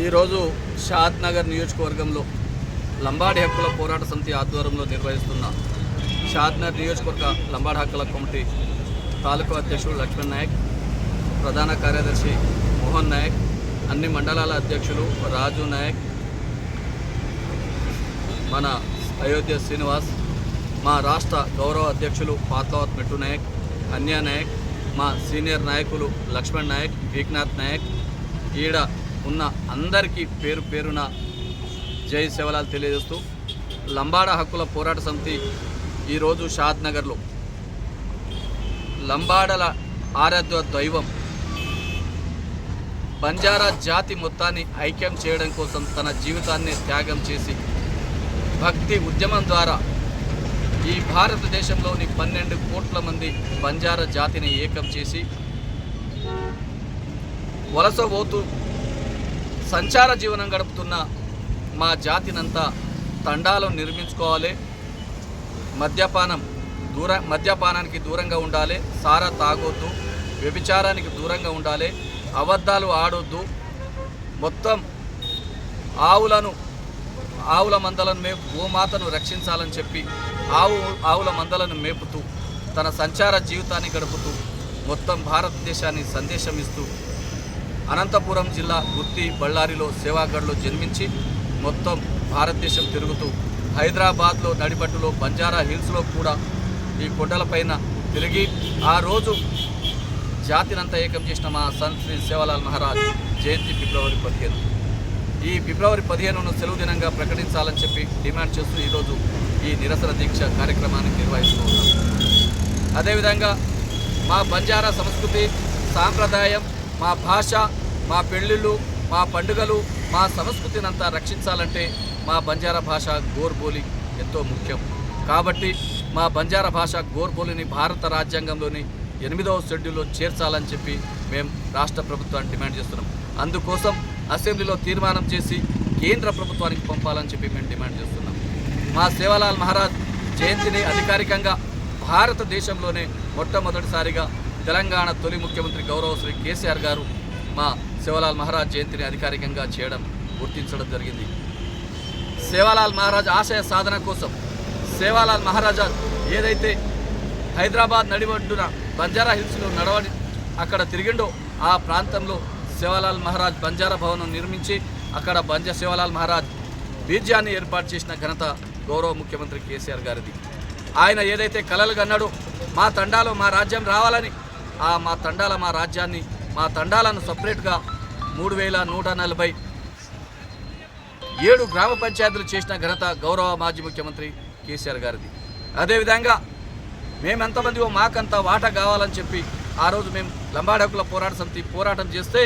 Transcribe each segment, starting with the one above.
ఈరోజు షాద్ నగర్ నియోజకవర్గంలో లంబాడి హక్కుల పోరాట సమితి ఆధ్వర్యంలో నిర్వహిస్తున్న షాద్ నగర్ నియోజకవర్గ లంబాడి హక్కుల కమిటీ తాలూకా అధ్యక్షుడు లక్ష్మణ్ నాయక్ ప్రధాన కార్యదర్శి మోహన్ నాయక్ అన్ని మండలాల అధ్యక్షులు రాజు నాయక్ మన అయోధ్య శ్రీనివాస్ మా రాష్ట్ర గౌరవ అధ్యక్షులు పాత్లవత్ మెట్టు నాయక్ అన్యా నాయక్ మా సీనియర్ నాయకులు లక్ష్మణ్ నాయక్ ఏక్నాథ్ నాయక్ ఈడ ఉన్న అందరికీ పేరు పేరున జై సేవలాలు తెలియజేస్తూ లంబాడ హక్కుల పోరాట సమితి ఈరోజు షాద్ నగర్లో. లంబాడల ఆరాధ్య దైవం బంజారా జాతి మొత్తాన్ని ఐక్యం చేయడం కోసం తన జీవితాన్ని త్యాగం చేసి భక్తి ఉద్యమం ద్వారా ఈ భారతదేశంలోని పన్నెండు కోట్ల మంది బంజారా జాతిని ఏకం చేసి వలస పోతూ సంచార జీవనం గడుపుతున్న మా జాతినంతా తండాలు నిర్మించుకోవాలి. మద్యపానం దూర మద్యపానానికి దూరంగా ఉండాలి. సారా తాగొద్దు. వ్యభిచారానికి దూరంగా ఉండాలి. అబద్ధాలు ఆడొద్దు. మొత్తం ఆవులను ఆవుల మందలను మేపు గోమాతను రక్షించాలని చెప్పి ఆవు ఆవుల మందలను మేపుతూ తన సంచార జీవితాన్ని గడుపుతూ మొత్తం భారతదేశాన్ని సందేశం ఇస్తూ అనంతపురం జిల్లా గుత్తి బళ్ళారిలో సేవాగఢ్లో జన్మించి మొత్తం భారతదేశం తిరుగుతూ హైదరాబాద్లో నడిబట్టులో బంజారా హిల్స్లో కూడా ఈ కొండలపైన తిరిగి ఆ రోజు జాతినంతా ఏకం చేసిన మా సన్ శ్రీ సేవలాల్ మహారాజ్ జయంతి ఫిబ్రవరి పదిహేను. ఈ ఫిబ్రవరి పదిహేనును సెలవు దినంగా ప్రకటించాలని చెప్పి డిమాండ్ చేస్తూ ఈరోజు ఈ నిరసన దీక్ష కార్యక్రమాన్ని నిర్వహిస్తూ ఉన్నాం. అదేవిధంగా మా బంజారా సంస్కృతి సాంప్రదాయం మా భాష మా పెళ్ళిళ్ళు మా పండుగలు మా సంస్కృతిని అంతా రక్షించాలంటే మా బంజారా భాష గోర్బోలి ఎంతో ముఖ్యం. కాబట్టి మా బంజారా భాష గోర్బోలిని భారత రాజ్యాంగంలోని ఎనిమిదవ షెడ్యూల్లో చేర్చాలని చెప్పి మేము రాష్ట్ర ప్రభుత్వాన్ని డిమాండ్ చేస్తున్నాం. అందుకోసం అసెంబ్లీలో తీర్మానం చేసి కేంద్ర ప్రభుత్వానికి పంపాలని చెప్పి మేము డిమాండ్ చేస్తున్నాం. మా సేవాలాల్ మహారాజ్ జయంతిని అధికారికంగా భారతదేశంలోనే మొట్టమొదటిసారిగా తెలంగాణ తొలి ముఖ్యమంత్రి గౌరవ శ్రీ కేసీఆర్ గారు మా శివలాల్ మహారాజ్ జయంతిని అధికారికంగా చేయడం గుర్తించడం జరిగింది. సేవాలాల్ మహారాజ్ ఆశయ సాధన కోసం సేవాలాల్ మహారాజా ఏదైతే హైదరాబాద్ నడిబడ్డున బంజారా హిల్స్లో నడవడి అక్కడ తిరిగిండో ఆ ప్రాంతంలో సేవాలాల్ మహారాజ్ బంజారా భవనం నిర్మించి అక్కడ బంజ సేవాలాల్ మహారాజ్ బీజాన్ని ఏర్పాటు చేసిన ఘనత గౌరవ ముఖ్యమంత్రి కేసీఆర్ గారిది. ఆయన ఏదైతే కలలు కన్నాడో మా తండాలో మా రాజ్యం రావాలని మా తండాల మా రాజ్యాన్ని మా తండాలను సపరేట్గా మూడు వేల నూట నలభై ఏడు గ్రామ పంచాయతీలు చేసిన ఘనత గౌరవ మాజీ ముఖ్యమంత్రి కేసీఆర్ గారిది. అదేవిధంగా మేమెంతమంది మాకంత వాటా కావాలని చెప్పి ఆ రోజు మేము లంబాడకుల పోరాట సమితి పోరాటం చేస్తే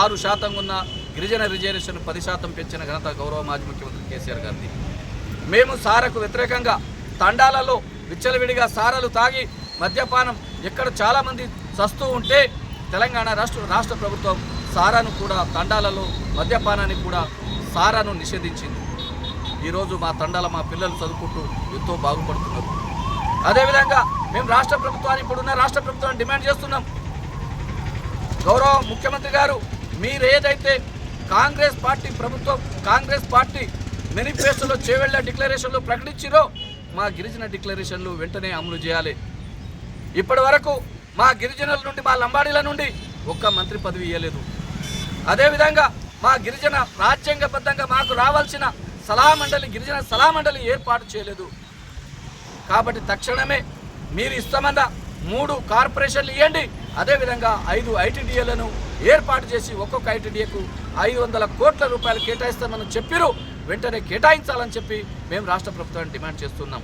ఆరు శాతం ఉన్న గిరిజన రిజర్వేషన్ పది శాతం పెంచిన ఘనత గౌరవ మాజీ ముఖ్యమంత్రి కేసీఆర్ గారిది. మేము సారకు వ్యతిరేకంగా తండాలలో విచ్చలవిడిగా సారలు తాగి మద్యపానం ఎక్కడ చాలామంది చస్తూ ఉంటే తెలంగాణ రాష్ట్ర రాష్ట్ర ప్రభుత్వం సారాను కూడా తండాలలో మద్యపానాన్ని కూడా సారాను నిషేధించింది. ఈరోజు మా తండాల మా పిల్లలు చదువుకుంటూ ఎంతో బాగుపడుతున్నారు. అదేవిధంగా మేము రాష్ట్ర ప్రభుత్వాన్ని ఇప్పుడున్న రాష్ట్ర ప్రభుత్వాన్ని డిమాండ్ చేస్తున్నాం. గౌరవ ముఖ్యమంత్రి గారు మీరు ఏదైతే కాంగ్రెస్ పార్టీ ప్రభుత్వం కాంగ్రెస్ పార్టీ మేనిఫెస్టోలో చేవెళ్ళ డిక్లరేషన్లో ప్రకటించిరో మా గిరిజన డిక్లరేషన్లు వెంటనే అమలు చేయాలి. ఇప్పటి వరకు మా గిరిజనుల నుండి మా లంబాడీల నుండి ఒక్క మంత్రి పదవి ఇవ్వలేదు అదేవిధంగా మా గిరిజన రాజ్యాంగబద్ధంగా మాకు రావాల్సిన సలహా మండలి గిరిజన సలహా మండలి ఏర్పాటు చేయలేదు. కాబట్టి తక్షణమే మీరు ఇస్తామన్న మూడు కార్పొరేషన్లు ఇవ్వండి అదేవిధంగా ఐదు ఐటీడీఏలను ఏర్పాటు చేసి ఒక్కొక్క ఐటీడీఏకు ఐదు వందల కోట్ల రూపాయలు కేటాయిస్తామని చెప్పిరు. వెంటనే కేటాయించాలని చెప్పి మేము రాష్ట్ర ప్రభుత్వాన్ని డిమాండ్ చేస్తున్నాం.